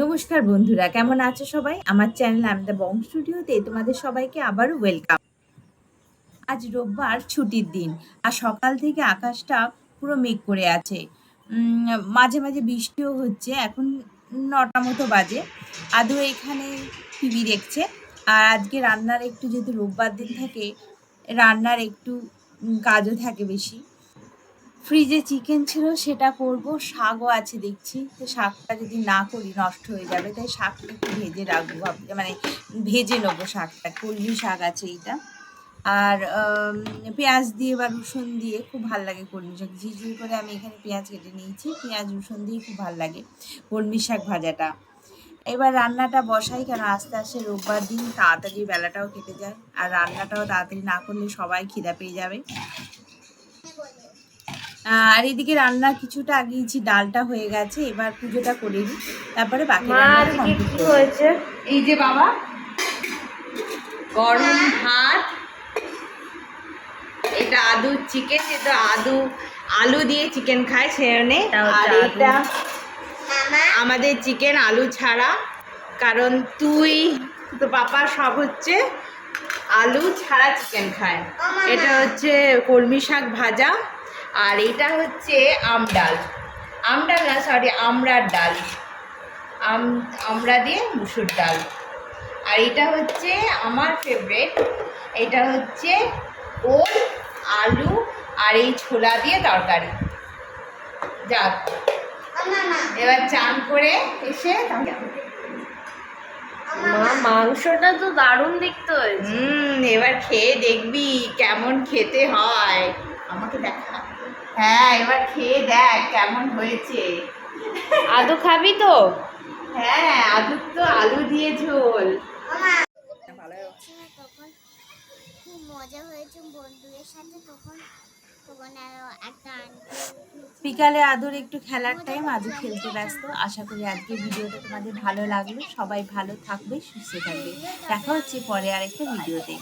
নমস্কার বন্ধুরা, কেমন আছো সবাই? আমার চ্যানেল আমি দ্য বং স্টুডিওতে তোমাদের সবাইকে আবারও ওয়েলকাম আজ রোববার ছুটির দিন আর সকাল থেকে আকাশটা পুরো মেঘ করে আছে। মাঝে মাঝে বৃষ্টিও হচ্ছে, এখন নটা মতো বাজে। আদৌ এখানে টিভি দেখছে। আর আজকে রান্নার একটু যেহেতু রোববার দিন থাকে, রান্নার একটু কাজও থাকে বেশি। ফ্রিজে চিকেন ছিল, সেটা করব। শাকও আছে দেখছি। তো শাকটা যদি না করি, নষ্ট হয়ে যাবে। তাই শাকটা একটু ভেজে রাখব মানে ভেজে নেব শাকটা। কলমি শাক আছে এইটা। আর পেঁয়াজ দিয়ে বা রসুন দিয়ে খুব ভালো লাগে কলমি শাক। ঝিঝির করে আমি এখানে পেঁয়াজ কেটে নিয়েছি। পেঁয়াজ, রসুন দিয়ে খুব ভালো লাগে কলমি শাক ভাজাটা। এবার রান্নাটা বসাই, কেন আস্তে আস্তে রোববার দিন তাড়াতাড়ি বেলাটাও কেটে যায়। আর রান্নাটাও তাড়াতাড়ি না করলে সবাই খিদা পেয়ে যাবে। আর এদিকে রান্না কিছুটা আগিয়েছি ডালটা হয়ে গেছে এবার পুজোটা করে নিই। তারপরে বাকি হয়েছে? এই যে বাবা গরম ভাত এটা আদু চিকেন যেটা আদু আলু দিয়ে চিকেন খায় হচ্ছে আর এটা আমাদের চিকেন আলু ছাড়া কারণ তুই তো পাপা সব হচ্ছে আলু ছাড়া চিকেন খায়। এটা হচ্ছে কলমি শাক ভাজা আর এটা হচ্ছে আমডাল আমডাল না সরি আমড়ার ডাল। আম আমরা দিয়ে মুসুর ডাল। আর এটা হচ্ছে আমার ফেভারেট এটা হচ্ছে ওল আলু আর এই ছোলা দিয়ে তরকারি। যাক এবার চান করে এসে মা মাংসটা তো দারুণ দেখতে হয়েছে। হুম এবার খেয়ে দেখবি কেমন খেতে হয়। আমাকে দেখা। হ্যাঁ এবার খেয়ে দেখ কেমন হয়েছে। আদু খাবি তো? হ্যাঁ আলু তো আলু দিয়ে ঝোল। তখন? খুব মজা হয়েছে বন্ধুদের সাথে তখন। তখন একটা বিকালে আদর একটু খেলার টাইম আদু খেলতে ব্যস্ত। আশা করি আজকে ভিডিওটা তোমাদের ভালো লাগল। সবাই ভালো থাকবে সুস্থ থাকবে। দেখা হচ্ছে পরে আরেকটা ভিডিওতে।